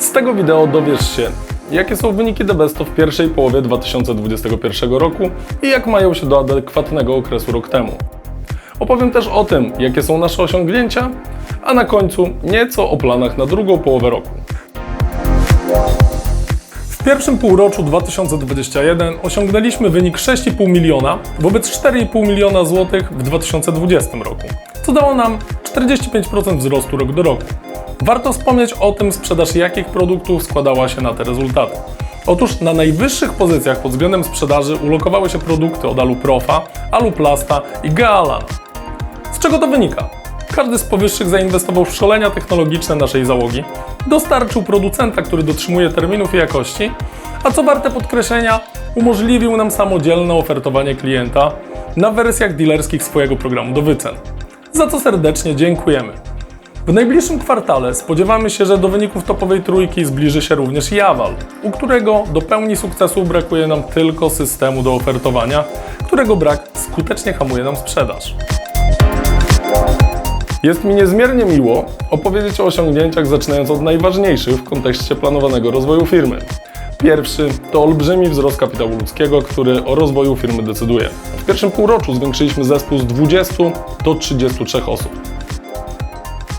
Z tego wideo dowiesz się, jakie są wyniki The Besto w pierwszej połowie 2021 roku i jak mają się do adekwatnego okresu rok temu. Opowiem też o tym, jakie są nasze osiągnięcia, a na końcu nieco o planach na drugą połowę roku. W pierwszym półroczu 2021 osiągnęliśmy wynik 6,5 miliona wobec 4,5 miliona złotych w 2020 roku, co dało nam 45% wzrostu rok do roku. Warto wspomnieć o tym, sprzedaż jakich produktów składała się na te rezultaty. Otóż na najwyższych pozycjach pod względem sprzedaży ulokowały się produkty od Aluprofa, Aluplasta i Gealana. Z czego to wynika? Każdy z powyższych zainwestował w szkolenia technologiczne naszej załogi, dostarczył producenta, który dotrzymuje terminów i jakości, a co warte podkreślenia, umożliwił nam samodzielne ofertowanie klienta na wersjach dealerskich swojego programu do wycen. Za co serdecznie dziękujemy. W najbliższym kwartale spodziewamy się, że do wyników topowej trójki zbliży się również Jawal, u którego do pełni sukcesu brakuje nam tylko systemu do ofertowania, którego brak skutecznie hamuje nam sprzedaż. Jest mi niezmiernie miło opowiedzieć o osiągnięciach, zaczynając od najważniejszych w kontekście planowanego rozwoju firmy. Pierwszy to olbrzymi wzrost kapitału ludzkiego, który o rozwoju firmy decyduje. W pierwszym półroczu zwiększyliśmy zespół z 20 do 33 osób.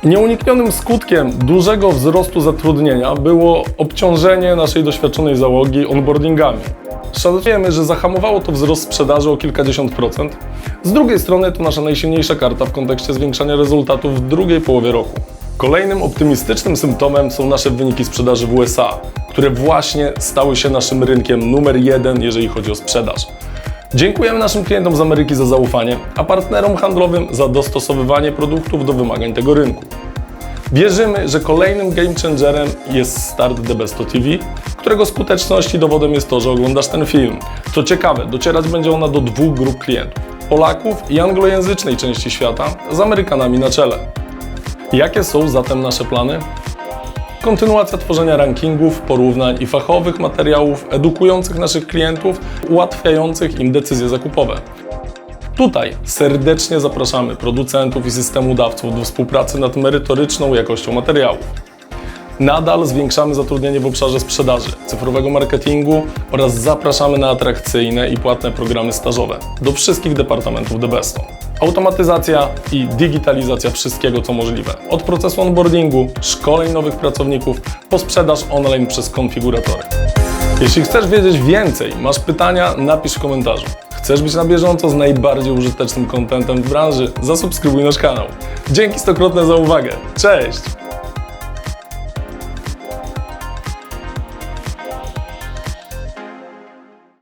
Nieuniknionym skutkiem dużego wzrostu zatrudnienia było obciążenie naszej doświadczonej załogi onboardingami. Szacujemy, że zahamowało to wzrost sprzedaży o kilkadziesiąt procent. Z drugiej strony to nasza najsilniejsza karta w kontekście zwiększania rezultatów w drugiej połowie roku. Kolejnym optymistycznym symptomem są nasze wyniki sprzedaży w USA, które właśnie stały się naszym rynkiem numer jeden, jeżeli chodzi o sprzedaż. Dziękujemy naszym klientom z Ameryki za zaufanie, a partnerom handlowym za dostosowywanie produktów do wymagań tego rynku. Wierzymy, że kolejnym game changerem jest start The Besto TV, którego skuteczności dowodem jest to, że oglądasz ten film. Co ciekawe, docierać będzie ona do dwóch grup klientów: Polaków i anglojęzycznej części świata, z Amerykanami na czele. Jakie są zatem nasze plany? Kontynuacja tworzenia rankingów, porównań i fachowych materiałów edukujących naszych klientów, ułatwiających im decyzje zakupowe. Tutaj serdecznie zapraszamy producentów i systemodawców do współpracy nad merytoryczną jakością materiałów. Nadal zwiększamy zatrudnienie w obszarze sprzedaży, cyfrowego marketingu oraz zapraszamy na atrakcyjne i płatne programy stażowe do wszystkich departamentów Debesto. Automatyzacja i digitalizacja wszystkiego, co możliwe. Od procesu onboardingu, szkoleń nowych pracowników, po sprzedaż online przez konfiguratory. Jeśli chcesz wiedzieć więcej, masz pytania, napisz w komentarzu. Chcesz być na bieżąco z najbardziej użytecznym kontentem w branży? Zasubskrybuj nasz kanał. Dzięki stokrotne za uwagę. Cześć!